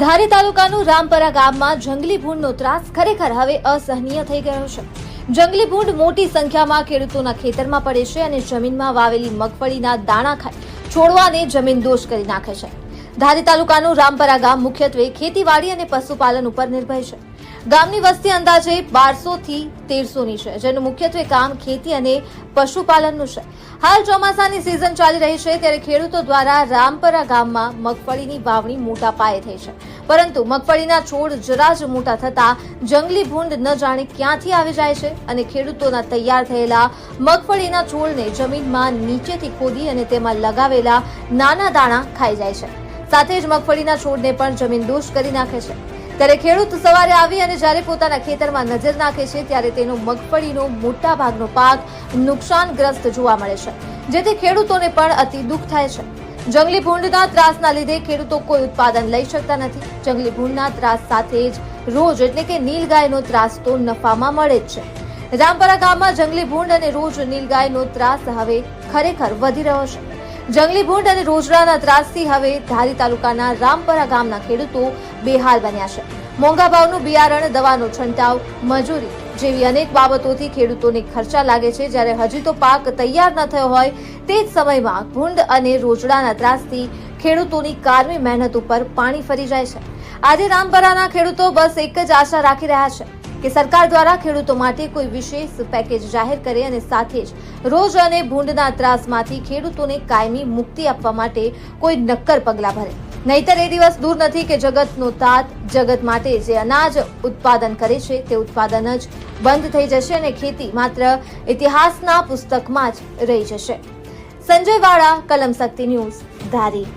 ધારી તાલુકાનું રામપરા ગામમાં જંગલી ભૂંડનો ત્રાસ ખરેખર હવે અસહનીય થઈ ગયો છે. જંગલી ભૂંડ મોટી સંખ્યામાં ખેડૂતોના ખેતરમાં પડે છે અને જમીનમાં વાવેલી મગફળીના દાણા ખાઈ છોડવાને જમીન દોષ કરી નાખે છે. ધારી તાલુકાનું રામપરા ગામ મુખ્યત્વે ખેતીવાડી અને પશુપાલન ઉપર નિર્ભર છે. ગામની વસ્તી અંદાજે બારસો થી તેરસોની છે, જેનું મુખ્યત્વે કામ ખેતી અને પશુપાલનનું છે. હાલ ચોમાસાની સિઝન ચાલી રહી છે, ત્યારે ખેડૂતો દ્વારા રામપરા ગામમાં મગફળીની વાવણી મોટા પાયે થઈ છે. પરંતુ મગફળીના છોડ જરા જ મોટા થતા જંગલી ભૂંડ ન જાણે ક્યાંથી આવી જાય છે અને ખેડૂતોના તૈયાર થયેલા મગફળીના છોડને જમીનમાં નીચેથી ખોદી અને તેમાં લગાવેલા નાના દાણા ખાઈ જાય છે. સાથે જ મગફળીના છોડને પણ જમીન દોષ કરી નાખે છે. ત્યારે ખેડૂત સવારે આવી અને જ્યારે પોતાના ખેતરમાં નજર નાખે છે, ત્યારે તેનો મગફળીનો મોટા ભાગનો પાક નુકસાનગ્રસ્ત જોવા મળે છે, જેથી ખેડૂતોને પણ અતિ દુઃખ થાય છે. જંગલી ભૂંડના ત્રાસના લીધે ખેડૂતો કોઈ ઉત્પાદન લઈ શકતા નથી. જંગલી ભૂંડના ત્રાસ સાથે જ રોજ એટલે કે નીલગાયનો ત્રાસ તો નફામાં મળે જ છે. રામપરા ગામમાં જંગલી ભૂંડ અને રોજ નીલગાયનો ત્રાસ હવે ખરેખર વધી રહ્યો છે. જંગલી ભૂંડ અને રોજડાના ત્રાસથી હવે ધારી તાલુકાના રામપરા ગામના ખેડૂતો બેહાલ બન્યા છે. મોંઘા ભાવનું બિયારણ, દવાનો છંટાવ, મજૂરી જેવી અનેક બાબતોથી ખેડૂતોને ખર્ચા લાગે છે. જ્યારે હજી તો પાક તૈયાર ન થયો હોય તે જ સમયમાં ભૂંડ અને રોજડાના ત્રાસથી ખેડૂતોની કારમી મહેનત ઉપર પાણી ફરી જાય છે. આજે રામપરાના ખેડૂતો બસ એક જ આશા રાખી રહ્યા છે. કે સરકાર દ્વારા ખેડૂતો માટે કોઈ વિશેષ પેકેજ જાહેર કરે અને સાથે જ રોજ અને ભૂંડના ત્રાસમાંથી ખેડૂતોને કાયમી મુક્તિ આપવા માટે કોઈ નક્કર પગલાં ભરે. નહીતર એ દિવસ દૂર નથી કે જગતનો તાત જગત માટે જે અનાજ ઉત્પાદન કરે છે તે ઉત્પાદન જ બંધ થઈ જશે અને ખેતી માત્ર ઇતિહાસના પુસ્તકમાં જ રહી જશે. સંજય વાળા, કલમ શક્તિ ન્યૂઝ, ધારી